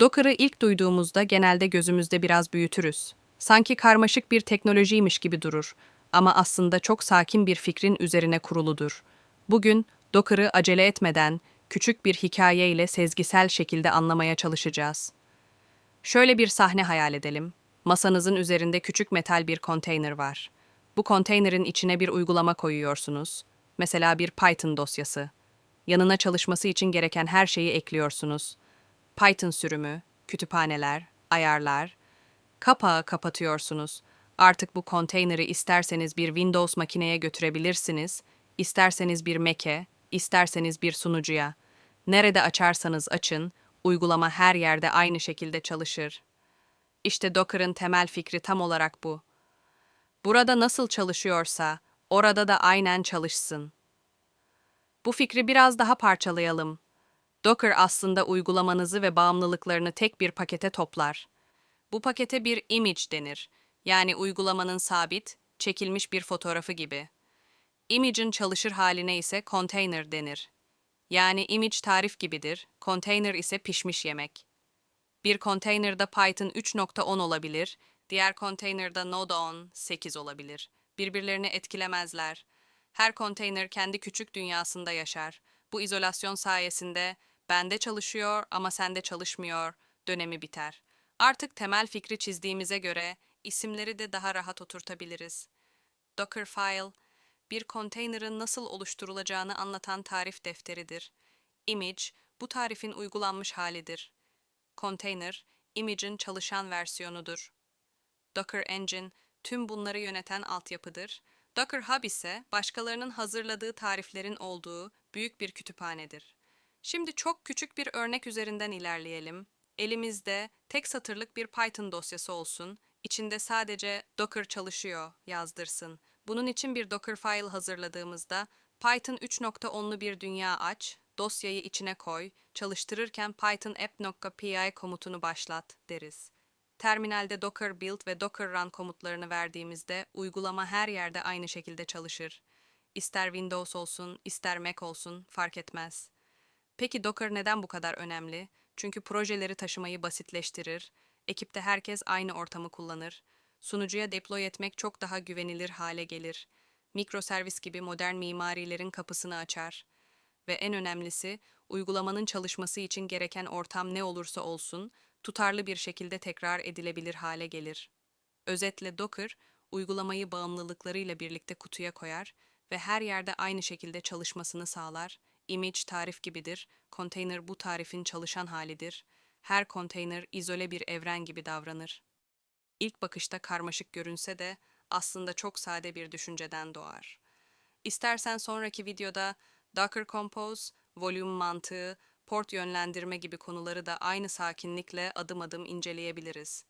Docker'ı ilk duyduğumuzda genelde gözümüzde biraz büyütürüz. Sanki karmaşık bir teknolojiymiş gibi durur ama aslında çok sakin bir fikrin üzerine kuruludur. Bugün Docker'ı acele etmeden küçük bir hikayeyle sezgisel şekilde anlamaya çalışacağız. Şöyle bir sahne hayal edelim. Masanızın üzerinde küçük metal bir konteyner var. Bu konteynerin içine bir uygulama koyuyorsunuz. Mesela bir Python dosyası. Yanına çalışması için gereken her şeyi ekliyorsunuz. Python sürümü, kütüphaneler, ayarlar. Kapağı kapatıyorsunuz. Artık bu konteyneri isterseniz bir Windows makineye götürebilirsiniz, isterseniz bir Mac'e, isterseniz bir sunucuya. Nerede açarsanız açın, uygulama her yerde aynı şekilde çalışır. İşte Docker'ın temel fikri tam olarak bu. Burada nasıl çalışıyorsa, orada da aynen çalışsın. Bu fikri biraz daha parçalayalım. Docker aslında uygulamanızı ve bağımlılıklarını tek bir pakete toplar. Bu pakete bir image denir. Yani uygulamanın sabit, çekilmiş bir fotoğrafı gibi. Image'in çalışır haline ise container denir. Yani image tarif gibidir, container ise pişmiş yemek. Bir konteynerda Python 3.10 olabilir, diğer konteynerda Node 10, 8 olabilir. Birbirlerini etkilemezler. Her konteyner kendi küçük dünyasında yaşar. Bu izolasyon sayesinde bende çalışıyor ama sende çalışmıyor dönemi biter. Artık temel fikri çizdiğimize göre isimleri de daha rahat oturtabiliriz. Dockerfile, bir konteynerin nasıl oluşturulacağını anlatan tarif defteridir. Image, bu tarifin uygulanmış halidir. Container, image'in çalışan versiyonudur. Docker Engine, tüm bunları yöneten altyapıdır. Docker Hub ise başkalarının hazırladığı tariflerin olduğu büyük bir kütüphanedir. Şimdi çok küçük bir örnek üzerinden ilerleyelim. Elimizde tek satırlık bir Python dosyası olsun. İçinde sadece Docker çalışıyor yazdırsın. Bunun için bir Dockerfile hazırladığımızda Python 3.10'lu bir dünya aç, dosyayı içine koy, çalıştırırken python app.py komutunu başlat deriz. Terminalde docker build ve docker run komutlarını verdiğimizde uygulama her yerde aynı şekilde çalışır. İster Windows olsun, ister Mac olsun fark etmez. Peki Docker neden bu kadar önemli? Çünkü projeleri taşımayı basitleştirir, ekipte herkes aynı ortamı kullanır, sunucuya deploy etmek çok daha güvenilir hale gelir, mikroservis gibi modern mimarilerin kapısını açar ve en önemlisi uygulamanın çalışması için gereken ortam ne olursa olsun tutarlı bir şekilde tekrar edilebilir hale gelir. Özetle Docker, uygulamayı bağımlılıklarıyla birlikte kutuya koyar ve her yerde aynı şekilde çalışmasını sağlar. Image tarif gibidir, konteyner bu tarifin çalışan halidir. Her konteyner izole bir evren gibi davranır. İlk bakışta karmaşık görünse de aslında çok sade bir düşünceden doğar. İstersen sonraki videoda Docker Compose, volüm mantığı, port yönlendirme gibi konuları da aynı sakinlikle adım adım inceleyebiliriz.